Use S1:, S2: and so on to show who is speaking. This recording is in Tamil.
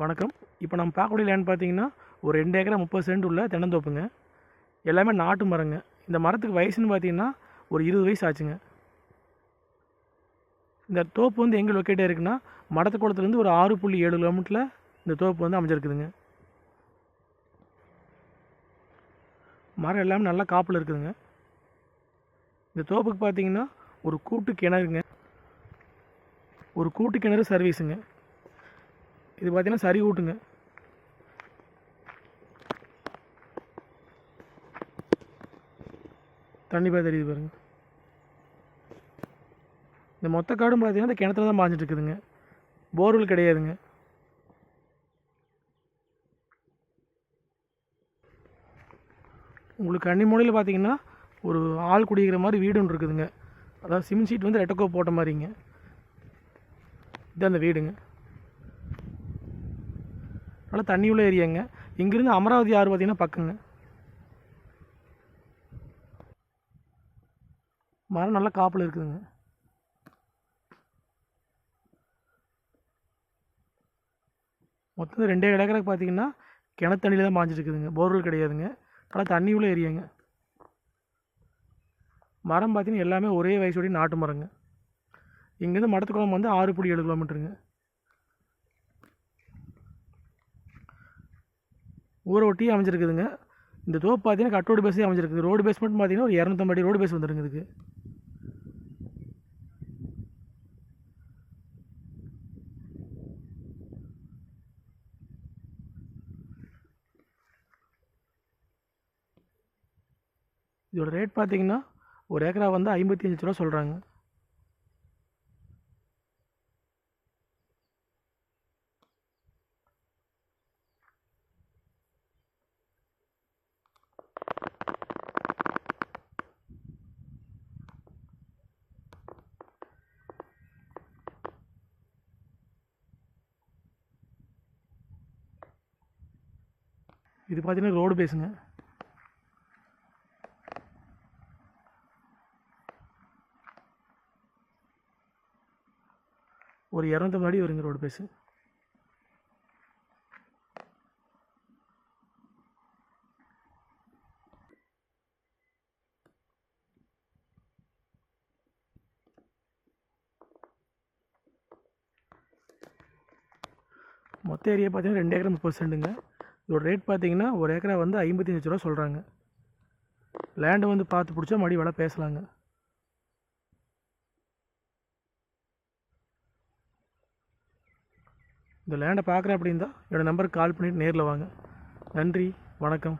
S1: வணக்கம். இப்போ நம்ம பார்க்கக்கூடிய லேண்ட் பார்த்தீங்கன்னா ஒரு ரெண்டு ஏக்கரா முப்பது சென்ட் உள்ள தென்னந்தோப்புங்க. எல்லாமே நாட்டு மரங்க. இந்த மரத்துக்கு வயசுன்னு பார்த்தீங்கன்னா ஒரு இருபது வயசு ஆச்சுங்க. இந்த தோப்பு வந்து எங்கே லொக்கேட் இருக்குன்னா மடத்துக்குளத்துலேருந்து ஒரு ஆறு புள்ளி ஏழு கிலோமீட்டரில் இந்த தோப்பு வந்து அமைஞ்சிருக்குதுங்க. மரம் எல்லாமே நல்லா காப்பில் இருக்குதுங்க. இந்த தோப்புக்கு பார்த்தீங்கன்னா ஒரு கூட்டு கிணறுங்க. ஒரு கூட்டு கிணறு சர்வீஸுங்க இது பார்த்தீங்கன்னா சரி ஊட்டுங்க. தண்ணி பாய் தெரியுது பாருங்க. இந்த மொத்த காடும் பார்த்தீங்கன்னா இந்த கிணத்துல தான் பாஞ்சிட்டு இருக்குதுங்க. போர்வெல் கிடையாதுங்க. உங்களுக்கு கன்னிமூலையில் பார்த்தீங்கன்னா ஒரு ஆள் குடிக்கிற மாதிரி வீடு ஒன்று இருக்குதுங்க. அதாவது சிமெண்ட் சீட் வந்து ரெட்டக்கோ போட்ட மாதிரிங்க. இது அந்த வீடுங்க. நல்லா தண்ணி உள்ள ஏரியாங்க. இங்கேருந்து அமராவதி ஆறு பார்த்தீங்கன்னா பக்கங்க. மரம் நல்லா காப்பில் இருக்குதுங்க. மொத்தம் ரெண்டே ஏக்கருக்கு பார்த்தீங்கன்னா கிணத்து தண்ணியில் தான் பாஞ்சிட்டு இருக்குதுங்க போர்வெல் கிடையாதுங்க. நல்லா தண்ணி உள்ள ஏரியாங்க. மரம் பார்த்தீங்கன்னா எல்லாமே ஒரே வயசுடைய நாட்டு மரங்க. இங்கேருந்து மடத்துக்குளம் வந்து ஆறு புள்ளி ஏழு கிலோமீட்டருங்க ஊரை ஒட்டி அமைஞ்சிருக்குதுங்க. இந்த தோப்பு பார்த்தீங்கன்னா கட்டோடு பேஸே அமைஞ்சிருக்குது. ரோடு பேஸ் மட்டும் பார்த்தீங்கன்னா ஒரு இரநூத்தம்பது ரோடு பேஸ் வந்துருங்க இதுக்கு. இதோட ரேட் பார்த்தீங்கன்னா ஒரு ஏக்கரா வந்து ஐம்பத்தி அஞ்சு ரூபா சொல்கிறாங்க இது பார்த்தீங்கன்னா ரோடு பேஸுங்க ஒரு இரநூத்தம்பது அடி வருங்க ரோடு பேஸு மொத்த ஏரியா பார்த்தீங்கன்னா ரெண்டு ஏக்கர் முப்பது செண்டுங்க இதோட ரேட் பார்த்தீங்கன்னா ஒரு ஏக்கரா வந்து ஐம்பத்தி அஞ்சு ரூபா சொல்கிறாங்க லேண்டை வந்து பார்த்து பிடிச்சா மறுபடியும் வில பேசலாங்க. இந்த லேண்டை பார்க்குறேன் அப்படின்னா என்னோடய நம்பருக்கு கால் பண்ணிவிட்டு நேரில் வாங்க. நன்றி வணக்கம்.